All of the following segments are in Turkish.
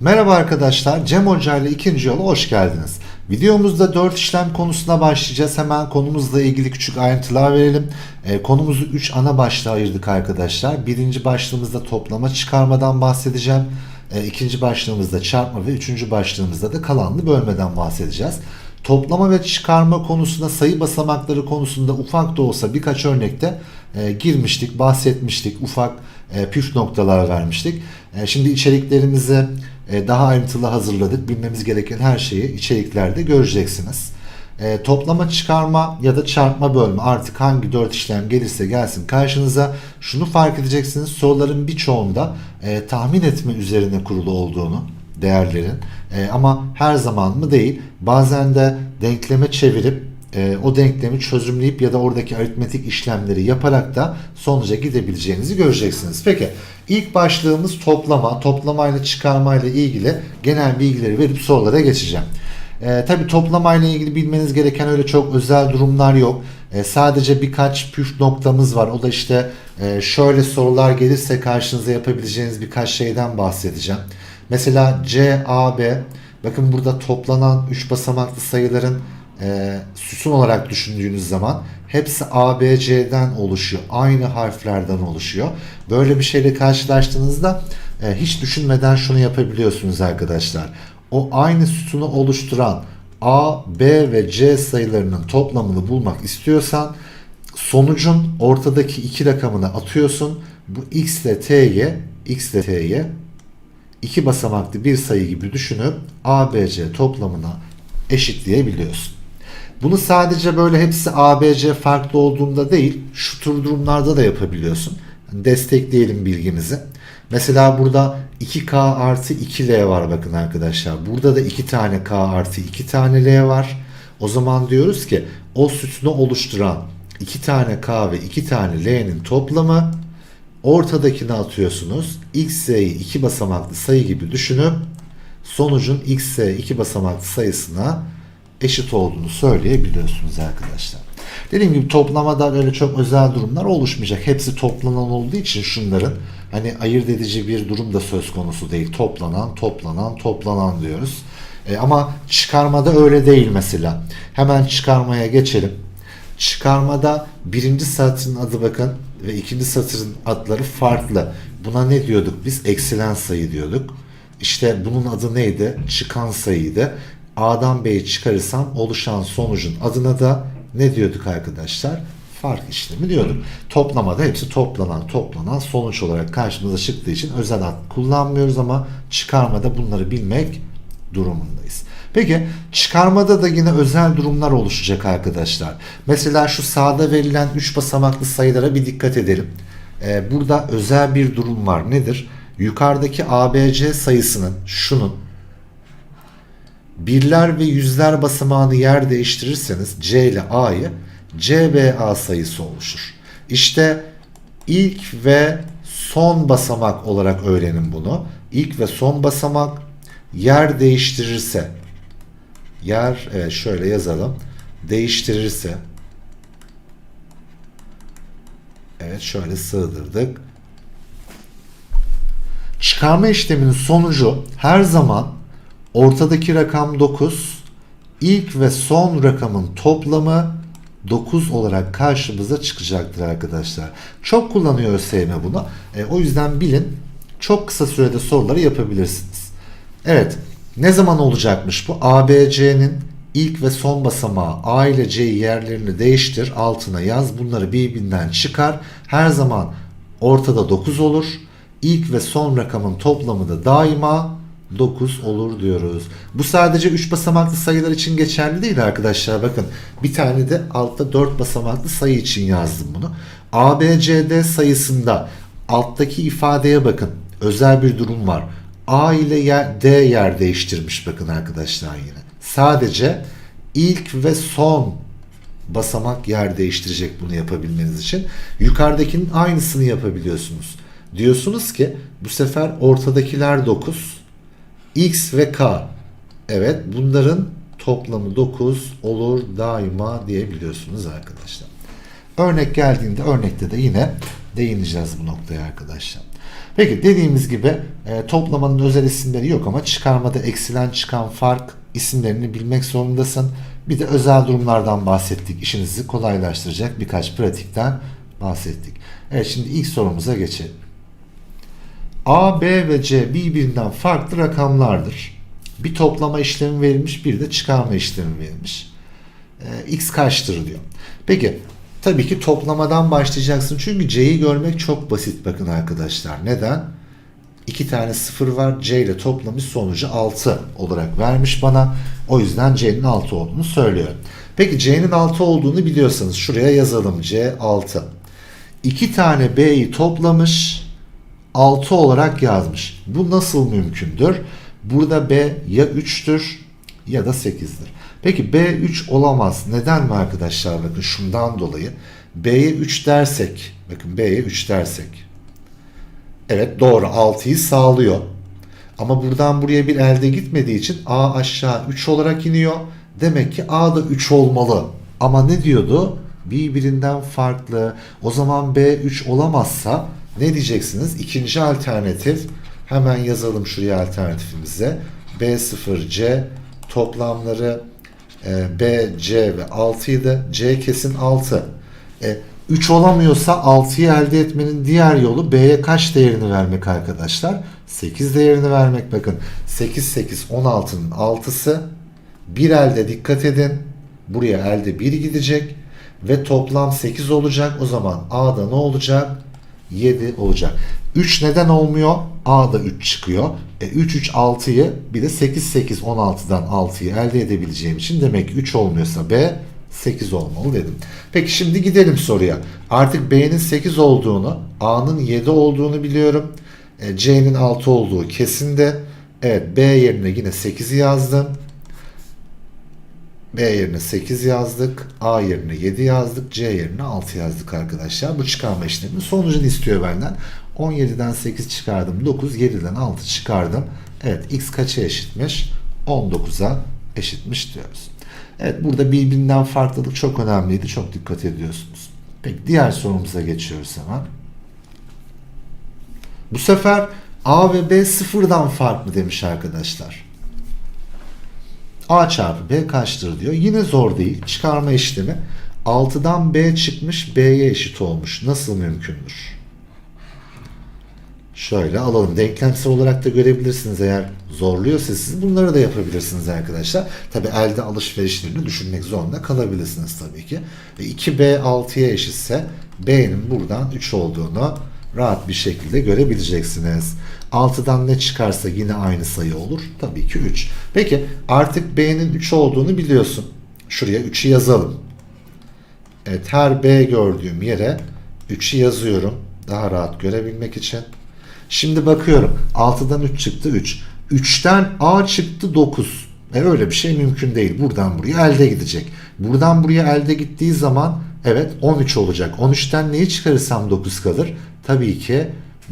Merhaba arkadaşlar, Cem Hoca ile ikinci yola hoş geldiniz. Videomuzda 4 işlem konusuna başlayacağız. Hemen konumuzla ilgili küçük ayrıntılar verelim. Ee, konumuzu 3 ana başlığa ayırdık arkadaşlar. Birinci başlığımızda toplama çıkarmadan bahsedeceğim. Ee, ikinci başlığımızda çarpma ve üçüncü başlığımızda da kalanlı bölmeden bahsedeceğiz. Toplama ve çıkarma konusunda sayı basamakları konusunda ufak da olsa birkaç örnekte e, girmiştik, bahsetmiştik, ufak e, püf noktalar vermiştik. E, şimdi içeriklerimizi e, daha ayrıntılı hazırladık. Bilmemiz gereken her şeyi içeriklerde göreceksiniz. E, toplama, çıkarma ya da çarpma bölme artık hangi dört işlem gelirse gelsin karşınıza şunu fark edeceksiniz. Soruların birçoğunda e, tahmin etme üzerine kurulu olduğunu değerlerin E, ama her zaman mı değil bazen de denkleme çevirip e, o denklemi çözümleyip ya da oradaki aritmetik işlemleri yaparak da sonuca gidebileceğinizi göreceksiniz. Peki ilk başlığımız toplama. Toplamayla çıkarmayla ilgili genel bilgileri verip sorulara geçeceğim. E, tabii toplamayla ilgili bilmeniz gereken öyle çok özel durumlar yok. E, sadece birkaç püf noktamız var. O da işte e, şöyle sorular gelirse karşınıza yapabileceğiniz birkaç şeyden bahsedeceğim. Mesela C, A, B. Bakın burada toplanan 3 basamaklı sayıların e, sütun olarak düşündüğünüz zaman hepsi A, B, C'den oluşuyor. Aynı harflerden oluşuyor. Böyle bir şeyle karşılaştığınızda e, hiç düşünmeden şunu yapabiliyorsunuz arkadaşlar. O aynı sütunu oluşturan A, B ve C sayılarının toplamını bulmak istiyorsan sonucun ortadaki iki rakamını atıyorsun. Bu x ile t'ye, x ile t'ye iki basamaklı bir sayı gibi düşünüp ABC toplamına eşitleyebiliyorsun. Bunu sadece böyle hepsi ABC farklı olduğunda değil, şu tür durumlarda da yapabiliyorsun. Destekleyelim bilgimizi. Mesela burada 2K artı 2L var bakın arkadaşlar. Burada da 2 tane K artı 2 tane L var. O zaman diyoruz ki o sütunu oluşturan 2 tane K ve 2 tane L'nin toplamı ortadakini atıyorsunuz. XZ'yi iki basamaklı sayı gibi düşünüp sonucun XZ iki basamaklı sayısına eşit olduğunu söyleyebiliyorsunuz arkadaşlar. Dediğim gibi toplamada öyle çok özel durumlar oluşmayacak. Hepsi toplanan olduğu için şunların hani ayırt edici bir durum da söz konusu değil. Toplanan, toplanan, toplanan diyoruz. E, ama çıkarmada öyle değil mesela. Hemen çıkarmaya geçelim. Çıkarmada birinci satırın adı bakın ve ikinci satırın adları farklı. Buna ne diyorduk biz? Eksilen sayı diyorduk. İşte bunun adı neydi? Çıkan sayıydı. A'dan B'yi çıkarırsam oluşan sonucun adına da ne diyorduk arkadaşlar? Fark işlemi diyorduk. Toplamada hepsi toplanan toplanan sonuç olarak karşımıza çıktığı için özel ad kullanmıyoruz ama çıkarmada bunları bilmek durumundayız. Peki çıkarmada da yine özel durumlar oluşacak arkadaşlar. Mesela şu sağda verilen 3 basamaklı sayılara bir dikkat edelim. Ee, burada özel bir durum var. Nedir? Yukarıdaki ABC sayısının şunun birler ve yüzler basamağını yer değiştirirseniz C ile A'yı CBA sayısı oluşur. İşte ilk ve son basamak olarak öğrenin bunu. İlk ve son basamak yer değiştirirse yer evet şöyle yazalım değiştirirse evet şöyle sığdırdık çıkarma işleminin sonucu her zaman ortadaki rakam 9 ilk ve son rakamın toplamı 9 olarak karşımıza çıkacaktır arkadaşlar. Çok kullanıyor ÖSYM bunu. E, o yüzden bilin çok kısa sürede soruları yapabilirsiniz. Evet ne zaman olacakmış bu? ABC'nin ilk ve son basamağı A ile C'yi yerlerini değiştir. Altına yaz. Bunları birbirinden çıkar. Her zaman ortada 9 olur. İlk ve son rakamın toplamı da daima 9 olur diyoruz. Bu sadece 3 basamaklı sayılar için geçerli değil arkadaşlar. Bakın bir tane de altta 4 basamaklı sayı için yazdım bunu. ABCD sayısında alttaki ifadeye bakın. Özel bir durum var. A ile yer, D yer değiştirmiş bakın arkadaşlar yine. Sadece ilk ve son basamak yer değiştirecek bunu yapabilmeniz için. Yukarıdakinin aynısını yapabiliyorsunuz. Diyorsunuz ki bu sefer ortadakiler 9, X ve K. Evet bunların toplamı 9 olur daima diyebiliyorsunuz arkadaşlar. Örnek geldiğinde örnekte de yine değineceğiz bu noktaya arkadaşlar. Peki dediğimiz gibi e, toplamanın özel isimleri yok ama çıkarmada eksilen çıkan fark isimlerini bilmek zorundasın. Bir de özel durumlardan bahsettik. İşinizi kolaylaştıracak birkaç pratikten bahsettik. Evet şimdi ilk sorumuza geçelim. A, B ve C birbirinden farklı rakamlardır. Bir toplama işlemi verilmiş, bir de çıkarma işlemi verilmiş. Ee, X kaçtır diyor. Peki tabii ki toplamadan başlayacaksın. Çünkü C'yi görmek çok basit bakın arkadaşlar. Neden? İki tane sıfır var. C ile toplamış sonucu 6 olarak vermiş bana. O yüzden C'nin 6 olduğunu söylüyorum. Peki C'nin 6 olduğunu biliyorsanız şuraya yazalım. C 6. İki tane B'yi toplamış 6 olarak yazmış. Bu nasıl mümkündür? Burada B ya 3'tür ya da 8'dir. Peki B 3 olamaz. Neden mi arkadaşlar? Bakın şundan dolayı. B'ye 3 dersek, bakın B'ye 3 dersek. Evet doğru 6'yı sağlıyor. Ama buradan buraya bir elde gitmediği için A aşağı 3 olarak iniyor. Demek ki A da 3 olmalı. Ama ne diyordu? Birbirinden farklı. O zaman B 3 olamazsa ne diyeceksiniz? İkinci alternatif hemen yazalım şuraya alternatifimize. B0C toplamları e, B, C ve 6 idi. C kesin 6. E, 3 olamıyorsa 6'yı elde etmenin diğer yolu B'ye kaç değerini vermek arkadaşlar? 8 değerini vermek. Bakın 8, 8, 16'nın 6'sı. Bir elde dikkat edin. Buraya elde 1 gidecek. Ve toplam 8 olacak. O zaman A'da ne olacak? 7 olacak. 3 neden olmuyor? A'da 3 çıkıyor. E 3 3 6'yı bir de 8 8 16'dan 6'yı elde edebileceğim için demek ki 3 olmuyorsa B 8 olmalı dedim. Peki şimdi gidelim soruya. Artık B'nin 8 olduğunu, A'nın 7 olduğunu biliyorum. E, C'nin 6 olduğu kesin de. Evet B yerine yine 8'i yazdım. B yerine 8 yazdık. A yerine 7 yazdık. C yerine 6 yazdık arkadaşlar. Bu çıkarma işleminin sonucunu istiyor benden. 17'den 8 çıkardım. 9. 7'den 6 çıkardım. Evet x kaça eşitmiş? 19'a eşitmiş diyoruz. Evet burada birbirinden farklılık çok önemliydi. Çok dikkat ediyorsunuz. Peki diğer sorumuza geçiyoruz hemen. Bu sefer A ve B sıfırdan farklı demiş arkadaşlar. A çarpı B kaçtır diyor. Yine zor değil. Çıkarma işlemi. 6'dan B çıkmış B'ye eşit olmuş. Nasıl mümkündür? Şöyle alalım. Denklemsel olarak da görebilirsiniz eğer zorluyorsa siz bunları da yapabilirsiniz arkadaşlar. Tabi elde alışverişlerini düşünmek zorunda kalabilirsiniz tabii ki. E 2B 6'ya eşitse B'nin buradan 3 olduğunu rahat bir şekilde görebileceksiniz. 6'dan ne çıkarsa yine aynı sayı olur. Tabii ki 3. Peki artık B'nin 3 olduğunu biliyorsun. Şuraya 3'ü yazalım. Evet her B gördüğüm yere 3'ü yazıyorum. Daha rahat görebilmek için. Şimdi bakıyorum. 6'dan 3 çıktı 3. 3'ten A çıktı 9. E öyle bir şey mümkün değil. Buradan buraya elde gidecek. Buradan buraya elde gittiği zaman evet 13 olacak. 13'ten neyi çıkarırsam 9 kalır? Tabii ki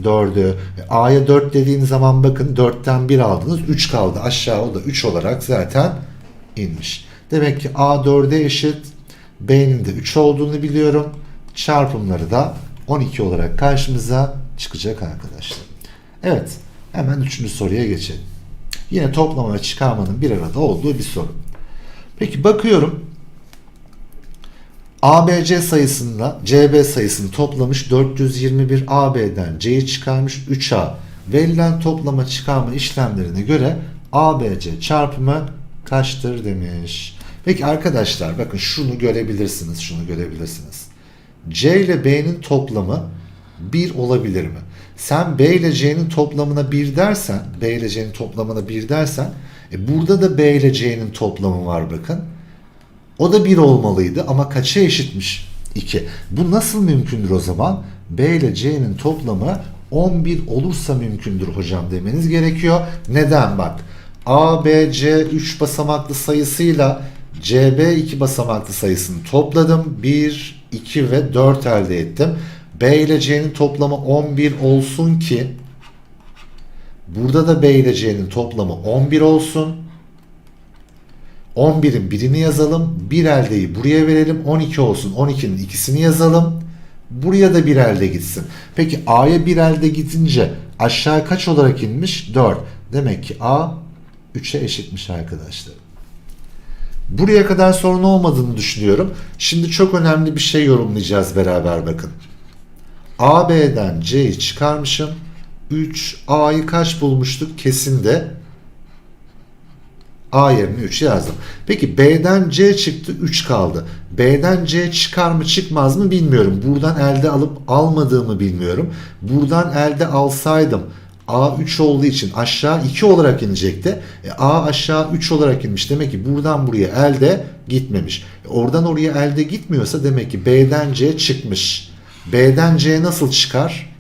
4'ü. A'ya 4 dediğin zaman bakın 4'ten 1 aldınız 3 kaldı. Aşağı o da 3 olarak zaten inmiş. Demek ki A 4'e eşit. B'nin de 3 olduğunu biliyorum. Çarpımları da 12 olarak karşımıza çıkacak arkadaşlar. Evet hemen 3. soruya geçelim. Yine toplama ve çıkarmanın bir arada olduğu bir soru. Peki bakıyorum ABC sayısında CB sayısını toplamış 421 AB'den C'yi çıkarmış 3A. Verilen toplama çıkarma işlemlerine göre ABC çarpımı kaçtır demiş. Peki arkadaşlar bakın şunu görebilirsiniz, şunu görebilirsiniz. C ile B'nin toplamı 1 olabilir mi? Sen B ile C'nin toplamına 1 dersen, B ile C'nin toplamına 1 dersen, e burada da B ile C'nin toplamı var bakın. O da 1 olmalıydı ama kaça eşitmiş? 2. Bu nasıl mümkündür o zaman? B ile C'nin toplamı 11 olursa mümkündür hocam demeniz gerekiyor. Neden bak? A, B, C 3 basamaklı sayısıyla CB 2 basamaklı sayısını topladım. 1, 2 ve 4 elde ettim. B ile C'nin toplamı 11 olsun ki burada da B ile C'nin toplamı 11 olsun. 11'in birini yazalım. Bir eldeyi buraya verelim. 12 olsun. 12'nin ikisini yazalım. Buraya da bir elde gitsin. Peki A'ya bir elde gidince aşağı kaç olarak inmiş? 4. Demek ki A 3'e eşitmiş arkadaşlar. Buraya kadar sorun olmadığını düşünüyorum. Şimdi çok önemli bir şey yorumlayacağız beraber bakın. A, B'den C'yi çıkarmışım. 3, A'yı kaç bulmuştuk? Kesin de A yerine 3 yazdım. Peki B'den C çıktı 3 kaldı. B'den C çıkar mı çıkmaz mı bilmiyorum. Buradan elde alıp almadığımı bilmiyorum. Buradan elde alsaydım A 3 olduğu için aşağı 2 olarak inecekti. E, A aşağı 3 olarak inmiş. Demek ki buradan buraya elde gitmemiş. E, oradan oraya elde gitmiyorsa demek ki B'den C çıkmış. B'den C nasıl çıkar?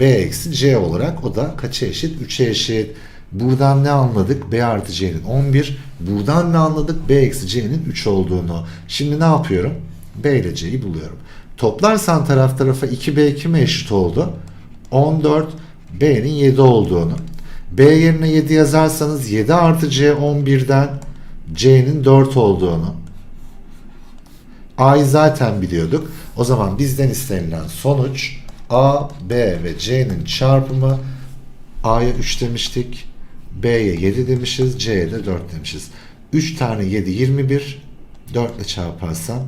B eksi C olarak o da kaça eşit? 3'e eşit. Buradan ne anladık? B artı C'nin 11. Buradan ne anladık? B eksi C'nin 3 olduğunu. Şimdi ne yapıyorum? B ile C'yi buluyorum. Toplarsan taraf tarafa 2B kime eşit oldu? 14 B'nin 7 olduğunu. B yerine 7 yazarsanız 7 artı C 11'den C'nin 4 olduğunu. A'yı zaten biliyorduk. O zaman bizden istenilen sonuç A, B ve C'nin çarpımı A'ya 3 demiştik. B'ye 7 demişiz. C'ye de 4 demişiz. 3 tane 7 21. 4 ile çarparsam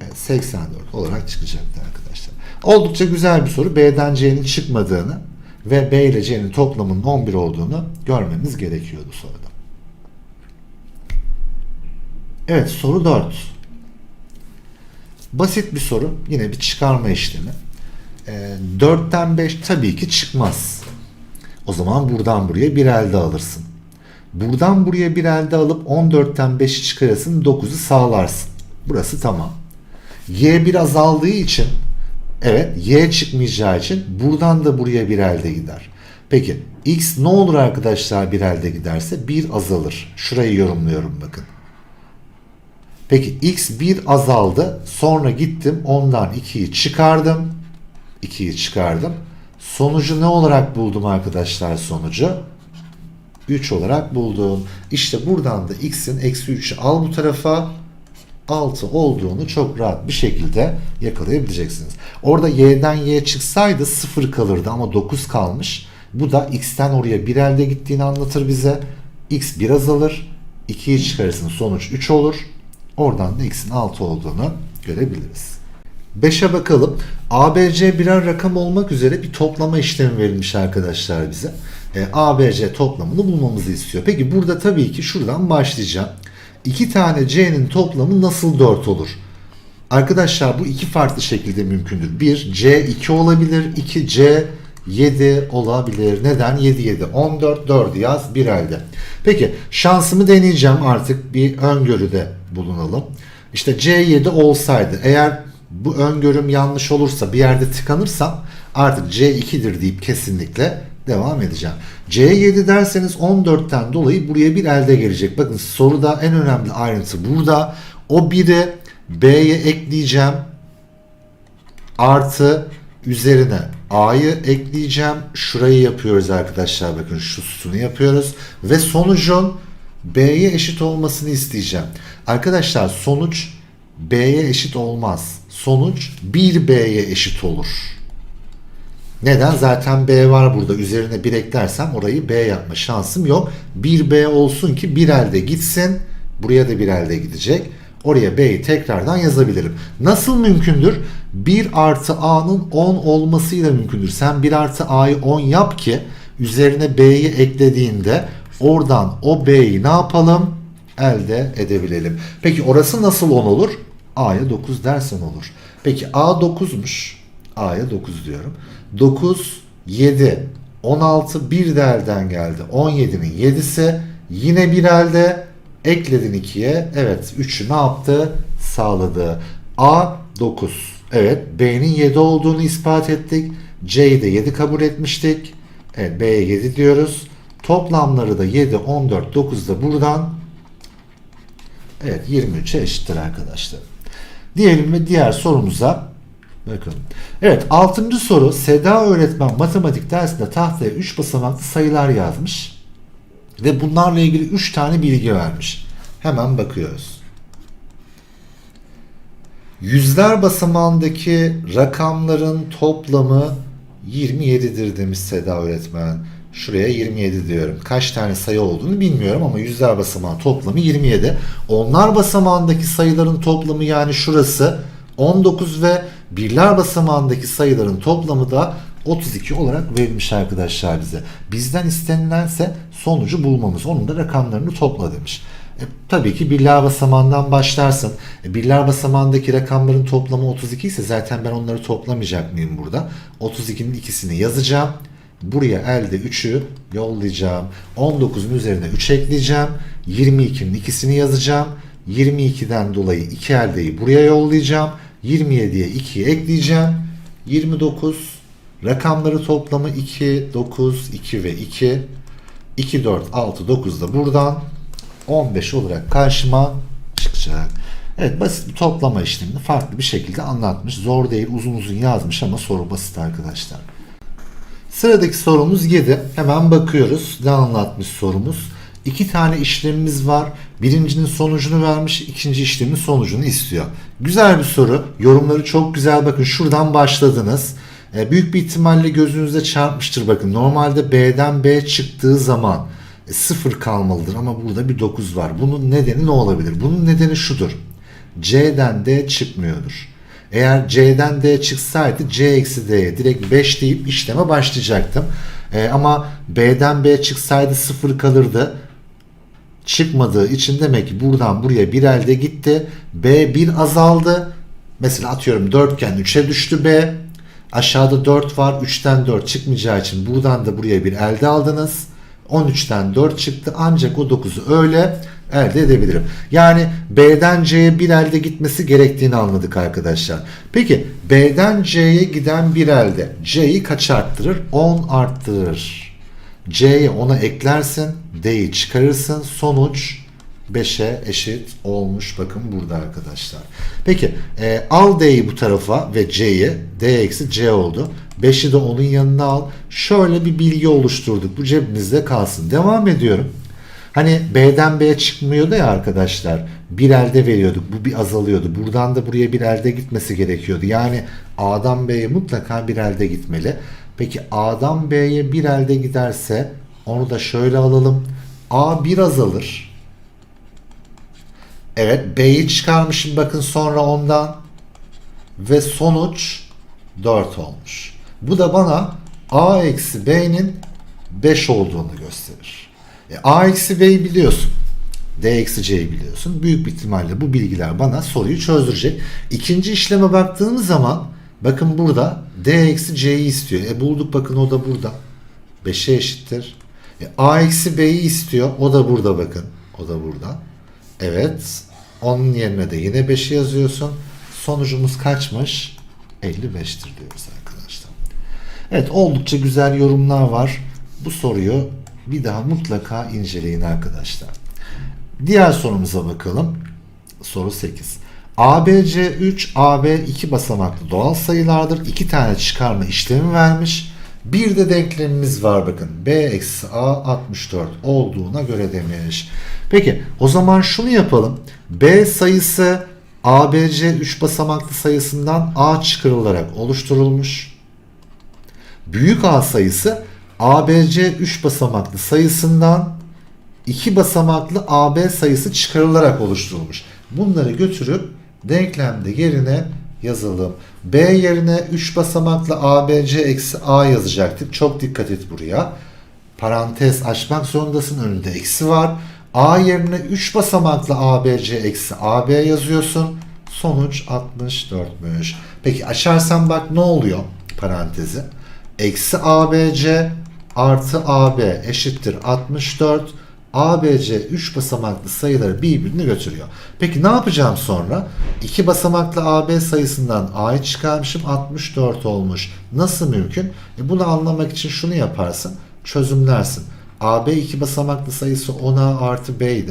evet, 84 olarak çıkacaktı arkadaşlar. Oldukça güzel bir soru. B'den C'nin çıkmadığını ve B ile C'nin toplamının 11 olduğunu görmemiz gerekiyordu soruda. Evet soru 4. Basit bir soru. Yine bir çıkarma işlemi. E, 4'ten 5 tabii ki çıkmaz. O zaman buradan buraya bir elde alırsın. Buradan buraya bir elde alıp 14'ten 5'i çıkarırsın 9'u sağlarsın. Burası tamam. Y bir azaldığı için evet Y çıkmayacağı için buradan da buraya bir elde gider. Peki X ne olur arkadaşlar bir elde giderse? 1 azalır. Şurayı yorumluyorum bakın. Peki X 1 azaldı. Sonra gittim ondan 2'yi çıkardım. 2'yi çıkardım. Sonucu ne olarak buldum arkadaşlar sonucu? 3 olarak buldum. İşte buradan da x'in eksi 3'ü al bu tarafa 6 olduğunu çok rahat bir şekilde yakalayabileceksiniz. Orada y'den y çıksaydı 0 kalırdı ama 9 kalmış. Bu da x'ten oraya bir elde gittiğini anlatır bize. x biraz alır. 2'yi çıkarırsın sonuç 3 olur. Oradan da x'in 6 olduğunu görebiliriz. 5'e bakalım. ABC birer rakam olmak üzere bir toplama işlemi verilmiş arkadaşlar bize. E, ABC toplamını bulmamızı istiyor. Peki burada tabii ki şuradan başlayacağım. 2 tane C'nin toplamı nasıl 4 olur? Arkadaşlar bu iki farklı şekilde mümkündür. 1 C 2 olabilir. 2 C 7 olabilir. Neden? 7 7 14 4 yaz bir elde. Peki şansımı deneyeceğim artık bir öngörüde bulunalım. İşte C7 olsaydı eğer bu öngörüm yanlış olursa bir yerde tıkanırsam artık C2'dir deyip kesinlikle devam edeceğim. C7 derseniz 14'ten dolayı buraya bir elde gelecek. Bakın soruda en önemli ayrıntı burada. O 1'i B'ye ekleyeceğim. Artı üzerine A'yı ekleyeceğim. Şurayı yapıyoruz arkadaşlar. Bakın şu sütunu yapıyoruz. Ve sonucun B'ye eşit olmasını isteyeceğim. Arkadaşlar sonuç B'ye eşit olmaz. Sonuç 1B'ye eşit olur. Neden? Zaten B var burada. Üzerine 1 eklersem orayı B yapma şansım yok. 1B olsun ki bir elde gitsin. Buraya da bir elde gidecek. Oraya B'yi tekrardan yazabilirim. Nasıl mümkündür? 1 artı A'nın 10 olmasıyla mümkündür. Sen 1 artı A'yı 10 yap ki üzerine B'yi eklediğinde oradan o B'yi ne yapalım? Elde edebilelim. Peki orası nasıl 10 olur? A'ya 9 dersen olur. Peki A 9'muş. A'ya 9 diyorum. 9, 7, 16 bir de elden geldi. 17'nin 7'si yine bir elde ekledin 2'ye. Evet 3'ü ne yaptı? Sağladı. A 9. Evet B'nin 7 olduğunu ispat ettik. C'yi de 7 kabul etmiştik. Evet B'ye 7 diyoruz. Toplamları da 7, 14, 9 da buradan Evet 23'e eşittir arkadaşlar. Diyelim ve diğer sorumuza bakalım. Evet 6. soru Seda öğretmen matematik dersinde tahtaya 3 basamaklı sayılar yazmış. Ve bunlarla ilgili 3 tane bilgi vermiş. Hemen bakıyoruz. Yüzler basamağındaki rakamların toplamı 27'dir demiş Seda öğretmen. Şuraya 27 diyorum. Kaç tane sayı olduğunu bilmiyorum ama yüzler basamağı toplamı 27. Onlar basamağındaki sayıların toplamı yani şurası 19 ve birler basamağındaki sayıların toplamı da 32 olarak verilmiş arkadaşlar bize. Bizden istenilense sonucu bulmamız. Onun da rakamlarını topla demiş. E, tabii ki birler basamağından başlarsın. E, birler basamağındaki rakamların toplamı 32 ise zaten ben onları toplamayacak mıyım burada? 32'nin ikisini yazacağım. Buraya elde 3'ü yollayacağım. 19'un üzerine 3 ekleyeceğim. 22'nin ikisini yazacağım. 22'den dolayı 2 eldeyi buraya yollayacağım. 27'ye 2'yi ekleyeceğim. 29 rakamları toplamı 2, 9, 2 ve 2. 2, 4, 6, 9 da buradan 15 olarak karşıma çıkacak. Evet basit bir toplama işlemini farklı bir şekilde anlatmış. Zor değil uzun uzun yazmış ama soru basit arkadaşlar. Sıradaki sorumuz 7. Hemen bakıyoruz. Ne anlatmış sorumuz? İki tane işlemimiz var. Birincinin sonucunu vermiş, ikinci işlemin sonucunu istiyor. Güzel bir soru. Yorumları çok güzel. Bakın şuradan başladınız. E, büyük bir ihtimalle gözünüze çarpmıştır. Bakın normalde B'den B çıktığı zaman e, sıfır kalmalıdır ama burada bir 9 var. Bunun nedeni ne olabilir? Bunun nedeni şudur. C'den D çıkmıyordur. Eğer C'den D çıksaydı C eksi D'ye direkt 5 deyip işleme başlayacaktım. E, ama B'den B çıksaydı 0 kalırdı. Çıkmadığı için demek ki buradan buraya bir elde gitti. B 1 azaldı. Mesela atıyorum 4 iken 3'e düştü B. Aşağıda 4 var. 3'ten 4 çıkmayacağı için buradan da buraya bir elde aldınız. 13'ten 4 çıktı ancak o 9'u öyle elde edebilirim. Yani B'den C'ye bir elde gitmesi gerektiğini anladık arkadaşlar. Peki B'den C'ye giden bir elde C'yi kaç arttırır? 10 arttırır. C'ye 10'a eklersin, D'yi çıkarırsın. Sonuç 5'e eşit olmuş. Bakın burada arkadaşlar. Peki e, al D'yi bu tarafa ve C'yi. D eksi C oldu. 5'i de onun yanına al. Şöyle bir bilgi oluşturduk. Bu cebimizde kalsın. Devam ediyorum. Hani B'den B'ye çıkmıyordu ya arkadaşlar. Bir elde veriyorduk. Bu bir azalıyordu. Buradan da buraya bir elde gitmesi gerekiyordu. Yani A'dan B'ye mutlaka bir elde gitmeli. Peki A'dan B'ye bir elde giderse onu da şöyle alalım. A bir azalır. Evet B'yi çıkarmışım bakın sonra ondan. Ve sonuç 4 olmuş. Bu da bana A eksi B'nin 5 olduğunu gösterir. E, A eksi B'yi biliyorsun. D eksi C'yi biliyorsun. Büyük bir ihtimalle bu bilgiler bana soruyu çözdürecek. İkinci işleme baktığımız zaman bakın burada D eksi C'yi istiyor. E bulduk bakın o da burada. 5'e eşittir. E, A eksi B'yi istiyor. O da burada bakın. O da burada. Evet. Onun yerine de yine 5'i yazıyorsun. Sonucumuz kaçmış? 55'tir diyoruz arkadaşlar. Evet oldukça güzel yorumlar var. Bu soruyu bir daha mutlaka inceleyin arkadaşlar. Diğer sorumuza bakalım. Soru 8. ABC 3, AB 2 basamaklı doğal sayılardır. 2 tane çıkarma işlemi vermiş. Bir de denklemimiz var bakın. B eksi A 64 olduğuna göre demiş. Peki o zaman şunu yapalım. B sayısı ABC 3 basamaklı sayısından A çıkarılarak oluşturulmuş. Büyük A sayısı ABC 3 basamaklı sayısından 2 basamaklı AB sayısı çıkarılarak oluşturulmuş. Bunları götürüp denklemde yerine yazalım. B yerine 3 basamaklı ABC eksi A yazacaktık. Çok dikkat et buraya. Parantez açmak zorundasın. Önünde eksi var. A yerine 3 basamaklı ABC eksi AB yazıyorsun. Sonuç 64'müş. Peki açarsan bak ne oluyor parantezi? Eksi ABC artı AB eşittir 64. ABC 3 basamaklı sayıları birbirini götürüyor. Peki ne yapacağım sonra? 2 basamaklı AB sayısından A'yı çıkarmışım 64 olmuş. Nasıl mümkün? E bunu anlamak için şunu yaparsın. Çözümlersin. AB 2 basamaklı sayısı 10A artı B.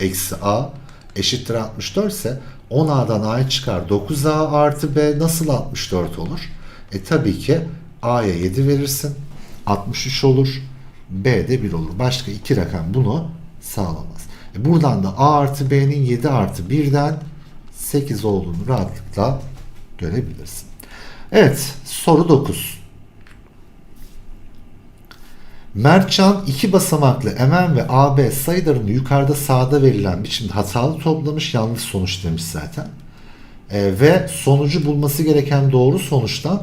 Eksi A eşittir 64 ise 10A'dan A'yı çıkar. 9A artı B nasıl 64 olur? E tabii ki A'ya 7 verirsin. 63 olur. B de 1 olur. Başka iki rakam bunu sağlamaz. E buradan da A artı B'nin 7 artı 1'den 8 olduğunu rahatlıkla görebilirsin. Evet soru 9. Mertcan iki basamaklı MN ve AB sayılarını yukarıda sağda verilen biçimde hatalı toplamış yanlış sonuç demiş zaten. Ee, ve sonucu bulması gereken doğru sonuçtan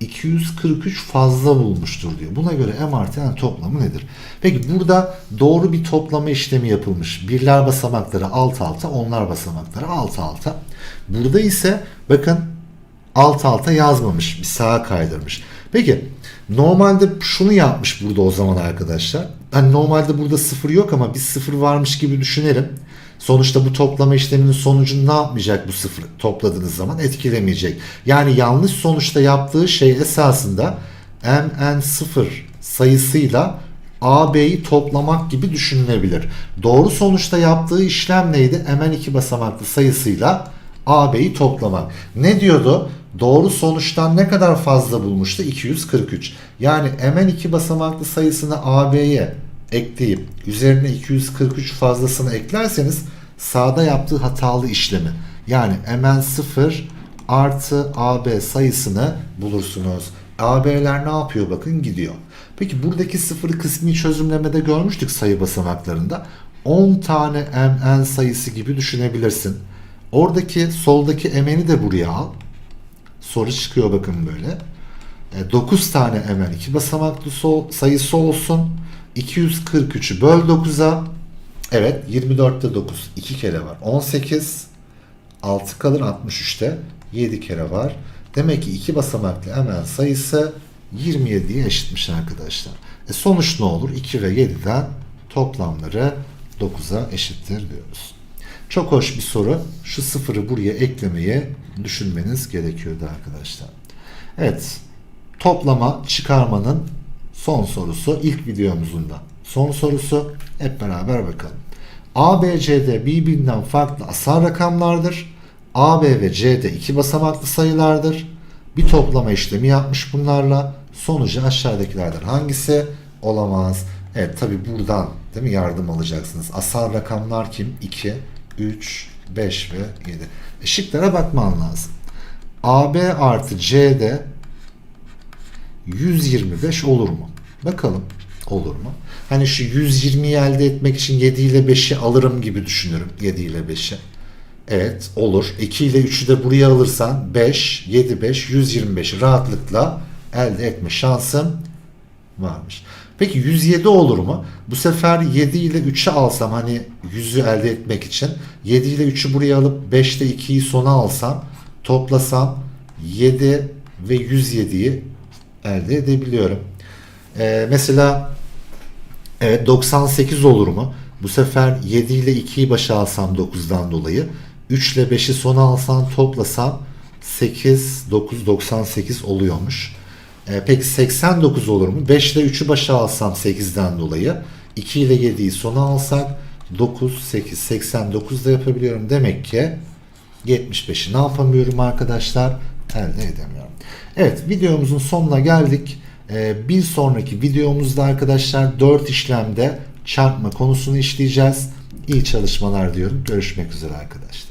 243 fazla bulmuştur diyor. Buna göre M artı N toplamı nedir? Peki burada doğru bir toplama işlemi yapılmış. Birler basamakları alt alta, onlar basamakları alt alta. Burada ise bakın alt alta yazmamış. Bir sağa kaydırmış. Peki normalde şunu yapmış burada o zaman arkadaşlar. Hani normalde burada sıfır yok ama bir sıfır varmış gibi düşünelim. Sonuçta bu toplama işleminin sonucunu ne yapmayacak bu sıfır topladığınız zaman etkilemeyecek. Yani yanlış sonuçta yaptığı şey esasında mn0 sayısıyla AB'yi toplamak gibi düşünülebilir. Doğru sonuçta yaptığı işlem neydi? mn2 basamaklı sayısıyla AB'yi toplamak. Ne diyordu? Doğru sonuçtan ne kadar fazla bulmuştu? 243. Yani mn2 basamaklı sayısını AB'ye ekleyip üzerine 243 fazlasını eklerseniz sağda yaptığı hatalı işlemi yani mn0 artı AB sayısını bulursunuz. AB'ler ne yapıyor bakın gidiyor. Peki buradaki sıfırı kısmi çözümlemede görmüştük sayı basamaklarında. 10 tane mn sayısı gibi düşünebilirsin. Oradaki soldaki m'ni de buraya al. Soru çıkıyor bakın böyle. 9 tane mn 2 basamaklı sayısı olsun. 243'ü böl 9'a. Evet 24'te 9 2 kere var. 18 6 kalır 63'te 7 kere var. Demek ki 2 basamaklı mn sayısı 27'ye eşitmiş arkadaşlar. E sonuç ne olur? 2 ve 7'den toplamları 9'a eşittir diyoruz. Çok hoş bir soru. Şu sıfırı buraya eklemeyi düşünmeniz gerekiyordu arkadaşlar. Evet. Toplama çıkarmanın son sorusu ilk videomuzun da son sorusu. Hep beraber bakalım. A, B, C, D birbirinden farklı asal rakamlardır. A, B ve C de iki basamaklı sayılardır. Bir toplama işlemi yapmış bunlarla. Sonucu aşağıdakilerden hangisi olamaz? Evet tabi buradan değil mi yardım alacaksınız. Asal rakamlar kim? 2, 3, 5 ve 7. E, şıklara bakman lazım. AB artı CD 125 olur mu? Bakalım olur mu? Hani şu 120'yi elde etmek için 7 ile 5'i alırım gibi düşünürüm. 7 ile 5'i. Evet olur. 2 ile 3'ü de buraya alırsan 5, 7, 5, 125'i rahatlıkla elde etme şansım varmış. Peki 107 olur mu? Bu sefer 7 ile 3'ü alsam hani 100'ü elde etmek için 7 ile 3'ü buraya alıp 5 ile 2'yi sona alsam toplasam 7 ve 107'yi elde edebiliyorum. Ee, mesela evet 98 olur mu? Bu sefer 7 ile 2'yi başa alsam 9'dan dolayı 3 ile 5'i sona alsam toplasam 8, 9, 98 oluyormuş. E, peki 89 olur mu? 5 ile 3'ü başa alsam 8'den dolayı. 2 ile 7'yi sona alsak 9, 8, 89 da yapabiliyorum. Demek ki 75'i ne yapamıyorum arkadaşlar? Elde edemiyorum. Evet videomuzun sonuna geldik. Ee, bir sonraki videomuzda arkadaşlar 4 işlemde çarpma konusunu işleyeceğiz. İyi çalışmalar diyorum. Görüşmek üzere arkadaşlar.